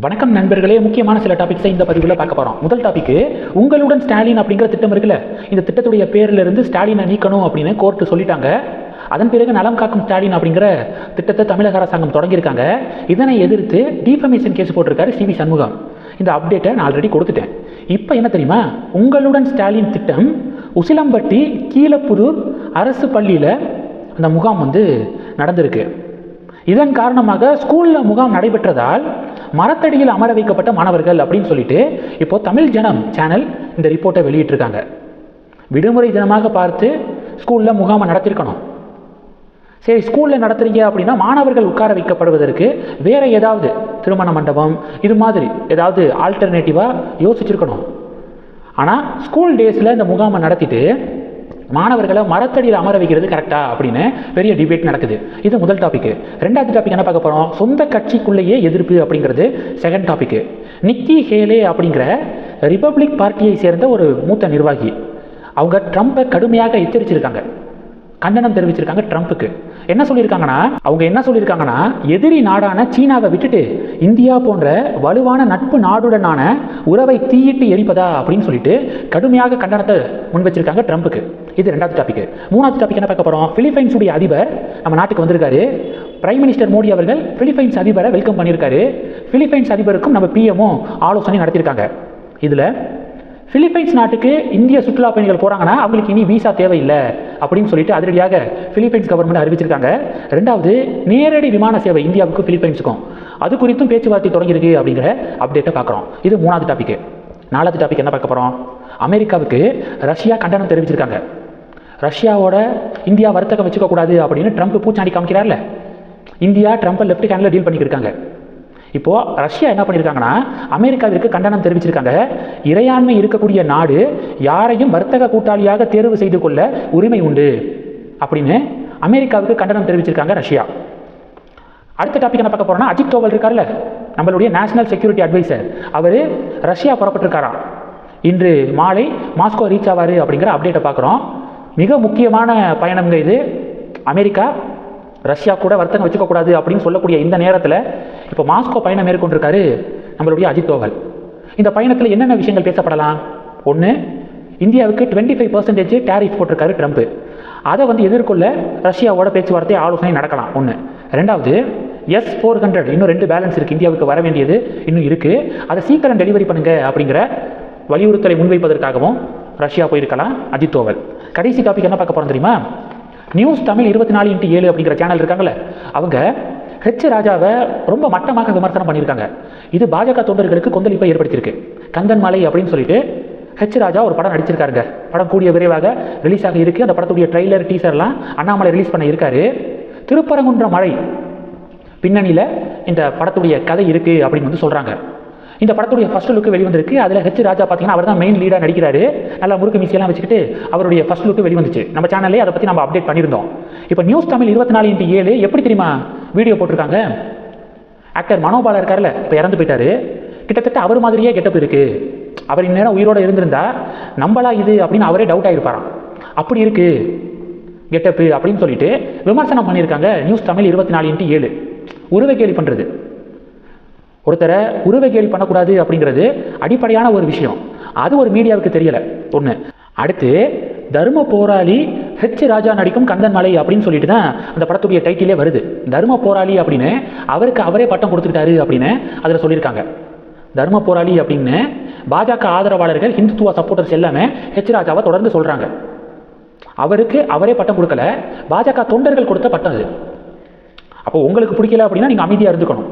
வணக்கம் நண்பர்களே. முக்கியமான சில டாபிக்ஸை இந்த பதிவில் பார்க்க போகிறோம் முதல் டாபிக் உங்களுடன் ஸ்டாலின் அப்படிங்கிற திட்டம் இருக்குல்ல? இந்த திட்டத்துடைய பேரில் இருந்து ஸ்டாலினை நீக்கணும் அப்படின்னு கோர்ட்டு சொல்லிட்டாங்க. அதன் பிறகு நலம் காக்கும் ஸ்டாலின் அப்படிங்கிற திட்டத்தை தமிழக அரசாங்கம் தொடங்கியிருக்காங்க. இதனை எதிர்த்து டிஃபமேஷன் கேஸ் போட்டிருக்காரு சி வி சண்முகம். இந்த அப்டேட்டை நான் ஆல்ரெடி கொடுத்துட்டேன். இப்போ என்ன தெரியுமா? உங்களுடன் ஸ்டாலின் திட்டம் உசிலம்பட்டி கீழப்புதூர் அரசு பள்ளியில் அந்த முகாம் வந்து நடந்திருக்கு. இதன் காரணமாக ஸ்கூலில் முகாம் நடைபெற்றதால் மரத்தடியில் அமர வைக்கப்பட்ட மாணவர்கள் அப்படின்னு சொல்லிட்டு இப்போ தமிழ் ஜனம் சேனல் இந்த ரிப்போர்ட்டை வெளியிட்டிருக்காங்க. விடுமுறை தினமாக பார்த்து ஸ்கூலில் முகாமை நடத்திருக்கணும். சரி ஸ்கூலில் நடத்துறீங்க அப்படின்னா மாணவர்கள் உட்கார வைக்கப்படுவதற்கு வேறு ஏதாவது திருமண மண்டபம் இது மாதிரி ஏதாவது ஆல்டர்னேட்டிவாக யோசிச்சிருக்கணும். ஆனால் ஸ்கூல் டேஸில் இந்த முகாமை நடத்திட்டு மாணவர்களை மரத்தடியில் அமர வைக்கிறது கரெக்டா அப்படின்னு பெரிய டிபேட் நடக்குது. இது முதல் டாபிக் ரெண்டாவது டாபிக் என்ன பார்க்க போகிறோம் சொந்த கட்சிக்குள்ளேயே எதிர்ப்பு அப்படிங்கிறது செகண்ட் டாபிக் நிக்கி ஹேலே அப்படிங்கிற ரிப்பப்ளிக் பார்ட்டியை சேர்ந்த ஒரு மூத்த நிர்வாகி. அவங்க ட்ரம்ப்பை கடுமையாக எச்சரிச்சிருக்காங்க. கண்டனம் தெரிவிச்சிருக்காங்க ட்ரம்ப்புக்கு. என்ன சொல்லியிருக்காங்கன்னா அவங்க என்ன சொல்லியிருக்காங்கன்னா எதிரி நாடான சீனாவை விட்டுட்டு இந்தியா போன்ற வலுவான நட்பு நாடுடனான உறவை தீயிட்டு எரிப்பதா அப்படின்னு சொல்லிட்டு கடுமையாக கண்டனத்தை முன் வச்சிருக்காங்க ட்ரம்ப்புக்கு. இது ரெண்டாவது டாபிக் மூணாவது டாபிக் என்ன பார்க்க போகிறோம் பிலிப்பைன்ஸுடைய அதிபர் நம்ம நாட்டுக்கு வந்திருக்காரு. பிரைம் மினிஸ்டர் மோடி அவர்கள் பிலிப்பைன்ஸ் அதிபரை வெல்கம் பண்ணியிருக்காரு. பிலிப்பைன்ஸ் அதிபருக்கும் நம்ம பிஎம்மும் ஆலோசனை நடத்தியிருக்காங்க. இதில் பிலிப்பைன்ஸ் நாட்டுக்கு இந்திய சுற்றுலா பயணிகள் போகிறாங்கன்னா அவங்களுக்கு இனி விசா தேவையில்லை. அப்படின்னு சொல்லிட்டு அதிரடியாக பிலிப்பைன்ஸ் கவர்மெண்ட் அறிவிச்சிருக்காங்க. ரெண்டாவது நேரடி விமான சேவை இந்தியாவுக்கும் பிலிப்பைன்ஸுக்கும். அது குறித்தும் பேச்சுவார்த்தை தொடங்கியிருக்கு அப்படிங்கிற அப்டேட்டை பார்க்குறோம். இது மூணாவது டாபிக் நாலாவது டாபிக் என்ன பார்க்க போகிறோம் அமெரிக்காவுக்கு ரஷ்யா கண்டனம் தெரிவிச்சிருக்காங்க. ரஷ்யாவோட இந்தியா வர்த்தகம் வச்சுக்க கூடாது அப்படின்னு ட்ரம்ப் பூச்சாண்டி காமிக்கிறார்ல. இந்தியா ட்ரம்ப்பை லெஃப்ட் ஹேண்டில் டீல் பண்ணிக்கிருக்காங்க இப்போ ரஷ்யா என்ன பண்ணியிருக்காங்கன்னா அமெரிக்காவிற்கு கண்டனம் தெரிவிச்சிருக்காங்க. இறையாண்மை இருக்கக்கூடிய நாடு யாரையும் வர்த்தக கூட்டாளியாக தேர்வு செய்து கொள்ள உரிமை உண்டு அப்படின்னு அமெரிக்காவுக்கு கண்டனம் தெரிவிச்சிருக்காங்க ரஷ்யா. அடுத்த டாபிக் என்ன பார்க்க போறோம்னா அஜித் தோவல் இருக்கார்ல நம்மளுடைய நேஷனல் செக்யூரிட்டி அட்வைசர் அவர் ரஷ்யா புறப்பட்டிருக்காராம் இன்று மாலை மாஸ்கோ ரீச் ஆவார் அப்படிங்கிற அப்டேட்டை பார்க்குறோம். மிக முக்கியமான பயணம்ங்க இது. அமெரிக்கா ரஷ்யா கூட வர்த்தகம் வச்சுக்கக்கூடாது அப்படின்னு சொல்லக்கூடிய இந்த நேரத்தில் இப்போ மாஸ்கோ பயணம் மேற்கொண்டிருக்காரு நம்மளுடைய அஜித் தோவல். இந்த பயணத்தில் என்னென்ன விஷயங்கள் பேசப்படலாம்? ஒன்று இந்தியாவுக்கு டுவெண்ட்டி ஃபைவ் பர்சன்டேஜ் டேரிஃப் போட்டிருக்காரு ட்ரம்ப் அதை வந்து எதிர்கொள்ள ரஷ்யாவோட பேச்சுவார்த்தை ஆலோசனை நடக்கலாம். ஒன்று ரெண்டாவது எஸ் ஃபோர் ஹண்ட்ரட் இன்னும் ரெண்டு பேலன்ஸ் இருக்குது இந்தியாவுக்கு வர வேண்டியது இன்னும் இருக்குது அதை சீக்கிரம் டெலிவரி பண்ணுங்க அப்படிங்கிற வலியுறுத்தலை முன்வைப்பதற்காகவும் ரஷ்யா போயிருக்கலாம் அஜித் தோவல். கடைசி டாபிக் என்ன பார்க்க போகிறோம் தெரியுமா? நியூஸ் தமிழ் இருபத்தி நாலு இன்ட்டு ஏழு அப்படிங்கிற சேனல் இருக்காங்கல்ல அவங்க ஹெச் ராஜாவை ரொம்ப மட்டமாக விமர்சனம் பண்ணியிருக்காங்க. இது பாஜக தொண்டர்களுக்கு கொந்தளிப்பை ஏற்படுத்தியிருக்கு. கந்தன் மலை அப்படின்னு சொல்லிட்டு ஹெச் ராஜா ஒரு படம் நடிச்சிருக்காருங்க. படம் கூடிய விரைவாக ரிலீஸ் ஆக இருக்கு. அந்த படத்துடைய ட்ரெய்லர் டீசர்லாம் அண்ணாமலை ரிலீஸ் பண்ண இருக்காரு திருப்பரங்குன்ற மழை பின்னணியில் இந்த படத்துடைய கதை இருக்கு அப்படின்னு வந்து சொல்றாங்க. இந்த படத்துடைய ஃபர்ஸ்ட் லுக்கு வெளிவந்திருக்கு. அதில் ஹெச் ராஜா பார்த்தீங்கன்னா அவர் தான் மெயின் லீடாக நடிக்கிறாரு. நல்லா முறுக்கு மீசியெல்லாம் வச்சுக்கிட்டு அவருடைய ஃபர்ஸ்ட் லுக்கு வெளிவந்துச்சு. நம்ம சேனல்லே அதை பற்றி நம்ம அப்டேட் பண்ணியிருந்தோம். இப்போ நியூஸ் தமிழ் இருபத்தி நாலு இன்ட்டு ஏழு எப்படி தெரியுமா வீடியோ போட்டிருக்காங்க? ஆக்டர் மனோபாலா இருக்கார்ல இப்போ இறந்து போயிட்டாரு. கிட்டத்தட்ட அவர் மாதிரியே கெட்டப் இருக்குது அவர் இந்நேரம் உயிரோட இருந்திருந்தா நம்மளா இது அப்படின்னு அவரே டவுட் ஆகிருப்பாராம் அப்படி இருக்குது கெட்டப்பு அப்படின்னு சொல்லிட்டு விமர்சனம் பண்ணியிருக்காங்க நியூஸ் தமிழ் இருபத்தி நாலு இன்ட்டு ஏழு. உருவை கேலி பண்ணுறது ஒருத்தரை உருவை கேள்வி பண்ணக்கூடாது அப்படிங்கிறது அடிப்படையான ஒரு விஷயம். அது ஒரு மீடியாவுக்கு தெரியலை. ஒன்று அடுத்து தர்ம போராளி ஹெச் ராஜா நடிக்கும் கந்தன் மலை அப்படின்னு சொல்லிட்டு தான் அந்த படத்துடைய டைட்டிலே வருது. தர்ம போராளி அப்படின்னு அவருக்கு அவரே பட்டம் கொடுத்துக்கிட்டாரு அப்படின்னு அதில் சொல்லியிருக்காங்க. தர்ம போராளி அப்படின்னு பாஜக ஆதரவாளர்கள் ஹிந்துத்துவ சப்போர்ட்டர்ஸ் எல்லாமே ஹெச் ராஜாவை தொடர்ந்து சொல்கிறாங்க அவருக்கு அவரே பட்டம் கொடுக்கல. பாஜக தொண்டர்கள் கொடுத்த பட்டம் அது. அப்போ உங்களுக்கு பிடிக்கல அப்படின்னா நீங்கள் அமைதியாக இருந்துக்கணும்.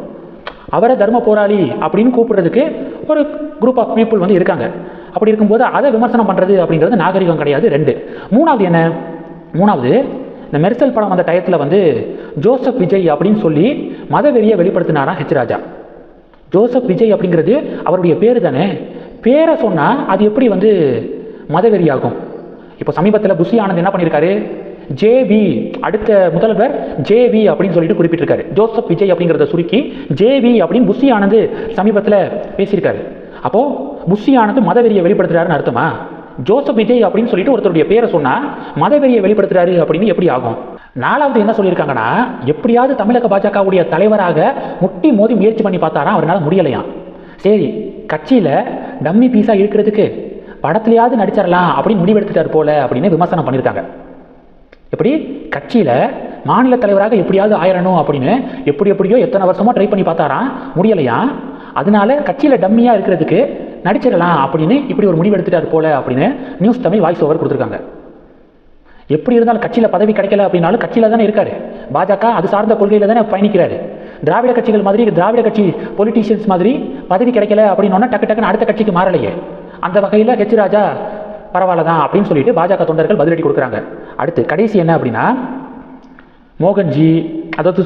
அவரை தர்ம போராளி அப்படின்னு கூப்பிடுறதுக்கு ஒரு குரூப் ஆஃப் பீப்புள் வந்து இருக்காங்க. அப்படி இருக்கும்போது அதை விமர்சனம் பண்ணுறது அப்படிங்கிறது நாகரிகம் கிடையாது ரெண்டு. மூணாவது என்ன? மூணாவது இந்த மெர்சல் படம் வந்த டயத்தில் வந்து ஜோசப் விஜய் அப்படின்னு சொல்லி மதவெறியை வெளிப்படுத்தினாராம் ஹெச் ராஜா. ஜோசப் விஜய் அப்படிங்கிறது அவருடைய பேர் தானே. பேரை சொன்னால் அது எப்படி வந்து மதவெறியாகும்? இப்போ சமீபத்தில் புஷி ஆனந்த் என்ன பண்ணியிருக்காரு? ஜேவி அடுத்த முதல்வர் ஜேவி அப்படின்னு சொல்லிட்டு குறிப்பிட்டிருக்காரு. ஜோசப் விஜய் அப்படிங்கிறத சுருக்கி ஜேவி அப்படின்னு புஷி ஆனந்த் சமீபத்தில் பேசியிருக்காரு. அப்போ புஷி ஆனந்த் மதவெறியை வெளிப்படுத்துறாருன்னு அர்த்தமா? ஜோசப் விஜய் அப்படின்னு சொல்லிட்டு ஒருத்தருடைய பேரை சொன்னா மதவெறியை வெளிப்படுத்துறாரு அப்படின்னு எப்படி ஆகும்? நாலாவது என்ன சொல்லியிருக்காங்கன்னா எப்படியாவது தமிழக பாஜகவுடைய தலைவராக முட்டி மோதி முயற்சி பண்ணி பார்த்தாராம் அவரால் முடியலையாம். சரி கட்சியில் டம்மி பீஸாக இருக்கிறதுக்கு படத்துலையாவது நடிச்சிடலாம் அப்படின்னு முடிவெடுத்துட்டார் போல அப்படின்னு விமர்சனம் பண்ணியிருக்காங்க. எப்படி? கட்சியில் மாநில தலைவராக எப்படியாவது ஆயிரணும் அப்படின்னு எப்படி எப்படியோ எத்தனை வருஷமா ட்ரை பண்ணி பார்த்தாராம். முடியலையா? அதனால கட்சியில் டம்மியாக இருக்கிறதுக்கு நடிச்சிடலாம் அப்படின்னு இப்படி ஒரு முடிவு எடுத்துட்டார் போல அப்படின்னு நியூஸ் தமிழ் வாய்ஸ் ஓவர் கொடுத்துருக்காங்க. எப்படி இருந்தாலும் கட்சியில் பதவி கிடைக்கல அப்படின்னாலும் கட்சியில் தானே இருக்காரு. பாஜக அது சார்ந்த கொள்கையில் தானே பயணிக்கிறாரு. திராவிட கட்சிகள் மாதிரி திராவிட கட்சி பொலிட்டீஷியன்ஸ் மாதிரி பதவி கிடைக்கல அப்படின்னோன்னா டக்கு டக்குன்னு அடுத்த கட்சிக்கு மாறலையே. அந்த வகையில் ஹெச் ராஜா பரவாயில்ல தான் அப்படின்னு சொல்லிட்டு பாஜக தொண்டர்கள் பதிலடி கொடுக்குறாங்க. அடுத்து கடைசி என்ன அப்படின்னா மோகன்ஜி அதாவது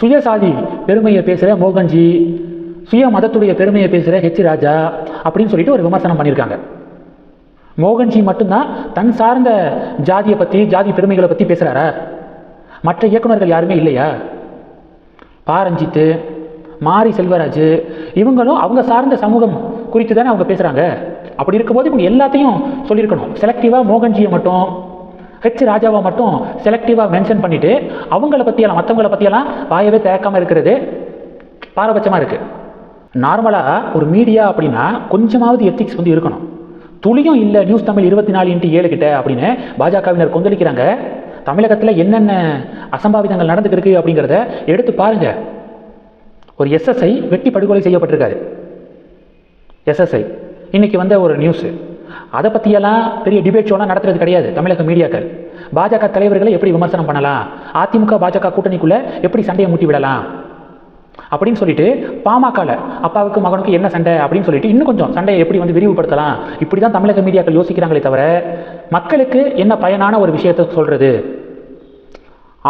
சுயசாதி பெருமையை பேசுகிற மோகன்ஜி சுய மதத்துடைய பெருமையை பேசுகிற ஹெச் ராஜா அப்படின்னு சொல்லிட்டு ஒரு விமர்சனம் பண்ணியிருக்காங்க மோகன்ஜி மட்டும்தான் தன் சார்ந்த ஜாதியை பற்றி ஜாதி பெருமைகளை பற்றி பேசுகிறாரா மற்ற இயக்குனர்கள் யாருமே இல்லையா? பாரஞ்சித்து மாரி செல்வராஜ் இவங்களும் அவங்க சார்ந்த சமூகம் குறித்து தானே அவங்க பேசுகிறாங்க அப்படி இருக்கும்போது இவங்க எல்லாத்தையும் சொல்லியிருக்கணும். செலக்டிவாக மோகன்ஜியை மட்டும் ஹெச் ராஜாவை மட்டும் செலக்டிவாக மென்ஷன் பண்ணிவிட்டு அவங்கள பற்றியெல்லாம் மற்றவங்கள பற்றியெல்லாம் வாயவே தேக்காமல் இருக்கிறது பாரபட்சமாக இருக்குது நார்மலாக ஒரு மீடியா அப்படின்னா கொஞ்சமாவது எத்திக்ஸ் வந்து இருக்கணும். துளியும் இல்லை நியூஸ் தமிழ் இருபத்தி நாலு இன்ட்டு ஏழு கிட்ட அப்படின்னு பாஜகவினர் கொந்தளிக்கிறாங்க. தமிழகத்தில் என்னென்ன அசம்பாவிதங்கள் நடந்துக்கிருக்கு அப்படிங்கிறத எடுத்து பாருங்கள் ஒரு எஸ்எஸ்ஐ வெட்டி படுகொலை செய்யப்பட்டிருக்காரு. எஸ்எஸ்ஐ இன்னைக்கு வந்த ஒரு நியூஸு அதை பற்றியெல்லாம் பெரிய டிபேட் ஷோலாம் நடத்துறது கிடையாது தமிழக மீடியாக்கள். பாஜக தலைவர்களை எப்படி விமர்சனம் பண்ணலாம்? அதிமுக பாஜக கூட்டணிக்குள்ளே எப்படி சண்டையை மூட்டி விடலாம்? அப்படின்னு சொல்லிட்டு பாமகவில் அப்பாவுக்கு மகனுக்கு என்ன சண்டை அப்படின்னு சொல்லிட்டு இன்னும் கொஞ்சம் சண்டையை எப்படி வந்து விரிவுபடுத்தலாம்? இப்படி தான் தமிழக மீடியாக்கள் யோசிக்கிறாங்களே தவிர மக்களுக்கு என்ன பயனான ஒரு விஷயத்தை சொல்கிறது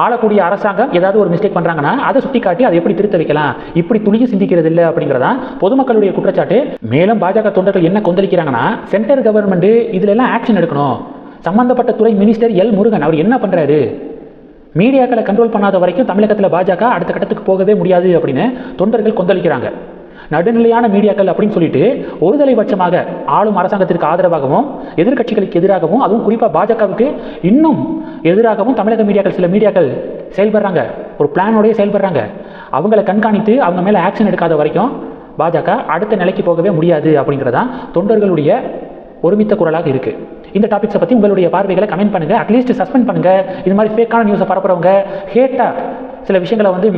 ஆளக்கூடிய அரசாங்கம் ஏதாவது ஒரு மிஸ்டேக் பண்ணுறாங்கன்னா அதை சுட்டி காட்டி அதை எப்படி திருத்த வைக்கலாம்? இப்படி துளியும் சிந்திக்கிறது இல்லை அப்படிங்கிறதா? பொதுமக்களுடைய குற்றச்சாட்டு. மேலும் பாஜக தொண்டர்கள் என்ன கொந்தளிக்கிறாங்கன்னா சென்ட்ரல் கவர்மெண்ட் இதுல எல்லாம் ஆக்ஷன் எடுக்கணும். சம்பந்தப்பட்ட துறை மினிஸ்டர் எல் முருகன் அவர் என்ன பண்ணுறாரு மீடியாக்களை கண்ட்ரோல் பண்ணாத வரைக்கும் தமிழகத்தில் பாஜக அடுத்த கட்டத்துக்கு போகவே முடியாது அப்படின்னு தொண்டர்கள் கொந்தளிக்கிறாங்க. நடுநிலையான மீடியாக்கள் அப்படின்னு சொல்லிட்டு ஒருதலை பட்சமாக ஆளும் அரசாங்கத்திற்கு ஆதரவாகவும் எதிர்க்கட்சிகளுக்கு எதிராகவும் அதுவும் குறிப்பாக பாஜகவுக்கு இன்னும் எதிராகவும் தமிழக மீடியாக்கள் சில மீடியாக்கள் செயல்படுறாங்க. ஒரு பிளானோடய செயல்படுறாங்க. அவங்கள கண்காணித்து அவங்க மேலே ஆக்ஷன் எடுக்காத வரைக்கும் பாஜக அடுத்த நிலைக்கு போகவே முடியாது அப்படிங்கிறதான் தொண்டர்களுடைய ஒருமித்த குரலாக இருக்குது இந்த டாபிக்ஸை பற்றி உங்களுடைய பார்வைகளை கமெண்ட் பண்ணுங்கள் அட்லீஸ்ட் சஸ்பெண்ட் பண்ணுங்கள் இது மாதிரி ஃபேக்கான நியூஸை பரப்புகிறவங்க ஹேட்டாக சில விஷயங்களை வந்து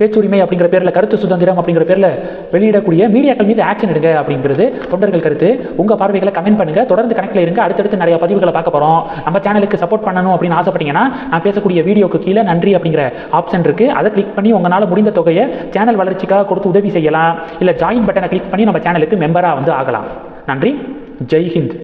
பேச்சுரிமை அப்படிங்கிற பேரில் கருத்து சுதந்திரம் அப்படிங்கிற பேரில் வெளியிடக்கூடிய மீடியாக்கள் மீது ஆக்ஷன் எடுங்க அப்படிங்கிறது தொண்டர்கள் கருத்து. உங்கள் பார்வைகளை கமெண்ட் பண்ணுங்கள் தொடர்ந்து கணக்கில் இருங்க. அடுத்தடுத்து நிறைய பதிவுகளை பார்க்க போகிறோம் நம்ம சேனலுக்கு சப்போர்ட் பண்ணணும் அப்படின்னு ஆசைப்பட்டீங்கன்னா நான் பேசக்கூடிய வீடியோக்கு கீழே நன்றி அப்படிங்கிற ஆப்ஷன் இருக்குது அதை கிளிக் பண்ணி உங்களால் முடிந்த தொகையை சேனல் வளர்ச்சிக்காக கொடுத்து உதவி செய்யலாம். இல்லை ஜாயின் பட்டனை கிளிக் பண்ணி நம்ம சேனலுக்கு மெம்பராக வந்து ஆகலாம். நன்றி. ஜெய் ஹிந்த்.